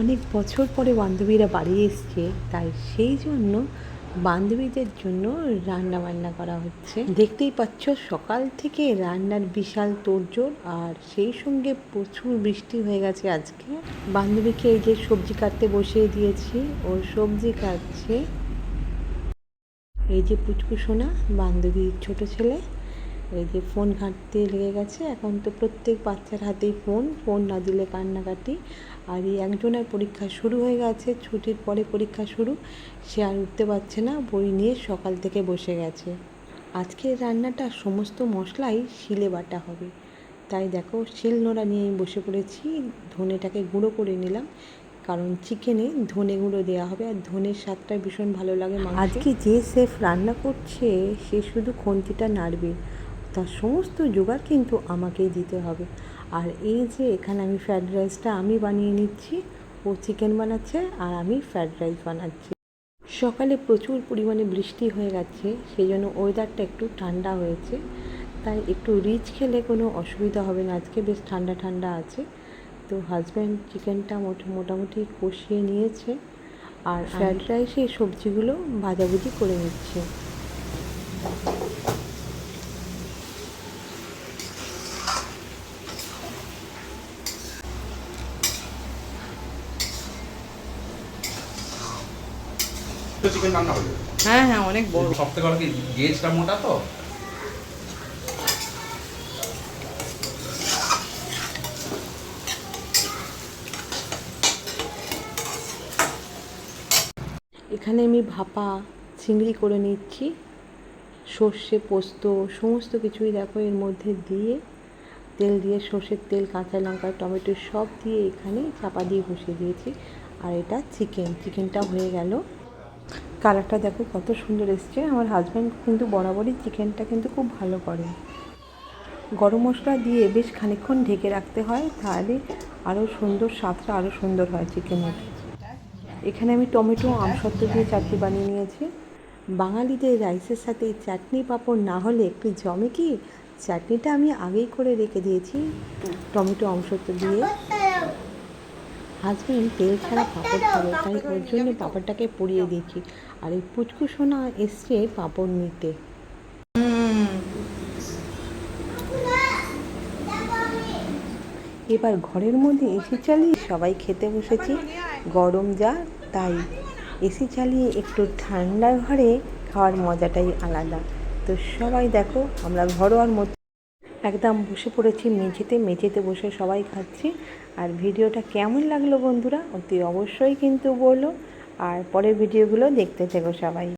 অনেক বছর পরে বান্ধবীরা বাড়ি এসছে, তাই সেই জন্য বান্ধবীদের জন্য রান্না বান্না করা হচ্ছে। দেখতেই পাচ্ছ, সকাল থেকে রান্নার বিশাল তোড়জোড় আর সেই সঙ্গে প্রচুর বৃষ্টি হয়ে গেছে আজকে। বান্ধবীকে এই যে সবজি কাটতে বসিয়ে দিয়েছি, ও সবজি কাটছে। এই যে পুচকু সোনা, বান্ধবীর ছোট ছেলে। এই যে ফোন ঘাঁটতে লেগে গেছে। এখন তো প্রত্যেক বাচ্চার হাতেই ফোন ফোন না দিলে কান্নাকাটি। আর এই একজনের পরীক্ষা শুরু হয়ে গেছে, ছুটির পরে পরীক্ষা শুরু। সে আর উঠতে পারছে না, বই নিয়ে সকাল থেকে বসে গেছে। আজকের রান্নাটা সমস্ত মশলাই শিলে বাটা হবে। তাই দেখো, শিল নোড়া নিয়ে বসে পড়েছি। ধনেটাকে গুঁড়ো করে নিলাম। কারণ চিকেনে ধনে গুঁড়ো দেওয়া হবে। আর ধনের স্বাদটা ভীষণ ভালো লাগে আজকে যে শেফ রান্না করছে, সে শুধু খন্তিটা নাড়বে। তার সমস্ত জোগাড় কিন্তু আমাকেই দিতে হবে। আর এই যে এখানে আমি ফ্রায়েড রাইসটা আমি বানিয়ে নিচ্ছি, ও চিকেন বানাচ্ছে আর আমি ফ্রায়েড রাইস বানাচ্ছি। সকালে প্রচুর পরিমাণে বৃষ্টি হয়ে গেছে সেই জন্য ওয়েদারটা একটু ঠান্ডা হয়েছে। তাই একটু রিচ খেলে কোনো অসুবিধা হবে না, আজকে বেশ ঠান্ডা ঠান্ডা আছে। তো হাজব্যান্ড চিকেনটা মোটামুটি কষিয়ে নিয়েছে আর ফ্রায়েড রাইসে সবজিগুলো ভাজাভুজি করে নিচ্ছে। চিকেন রান্না হয়ে হ্যাঁ হ্যাঁ অনেক বড়। সব থেকে বড় কি গেজটা মোটা তো? এখানে আমি ভাপা চিংড়ি করে নিচ্ছি সর্ষে পোস্ত সমস্ত কিছুই দেখো এর মধ্যে দিয়ে তেল দিয়ে সর্ষের তেল কাঁচা লঙ্কা টমেটো সব দিয়ে এখানে চাপা দিয়ে বসিয়ে দিয়েছি। আর এটা চিকেন চিকেনটা হয়ে গেল। কালারটা দেখো, কত সুন্দর এসছে। আমার হাজব্যান্ড কিন্তু বরাবরই চিকেনটা কিন্তু খুব ভালো করে গরম মশলা দিয়ে বেশ খানিকক্ষণ ঢেকে রাখতে হয়, তাহলে আরও সুন্দর, স্বাদটা আরও সুন্দর হয় চিকেনের। এখানে আমি টমেটো আমসত্ত্ব দিয়ে চাটনি বানিয়ে নিয়েছি। বাঙালিদের রাইসের সাথে চাটনি পাঁপড় না হলে একটু জমে কি? চাটনিটা আমি আগেই করে রেখে দিয়েছি টমেটো আমসত্ত্ব দিয়ে। হাজবেন্ড তেল ছাড়া পাঁপড় খাবে, তাই ওর জন্য পাঁপড়টাকে পুড়িয়ে দিয়েছি। আর এই পুচকু সোনা এসছে পাঁপড় নিতে। এবার ঘরের মধ্যে এসি চালিয়ে সবাই খেতে বসেছি। গরম যা, তাই। এসি চালিয়ে একটু ঠান্ডা ঘরে খাওয়ার মজাটাই আলাদা। তো সবাই দেখো, আমরা ঘরোয়ার মধ্যে একদম বসে পড়েছি, মেঝেতে মেঝেতে বসে সবাই খাচ্ছি। আর ভিডিওটা কেমন লাগল বন্ধুরা? অতি অবশ্যই কিন্তু বলো। আর পরের ভিডিওগুলো দেখতে থেকো সবাই।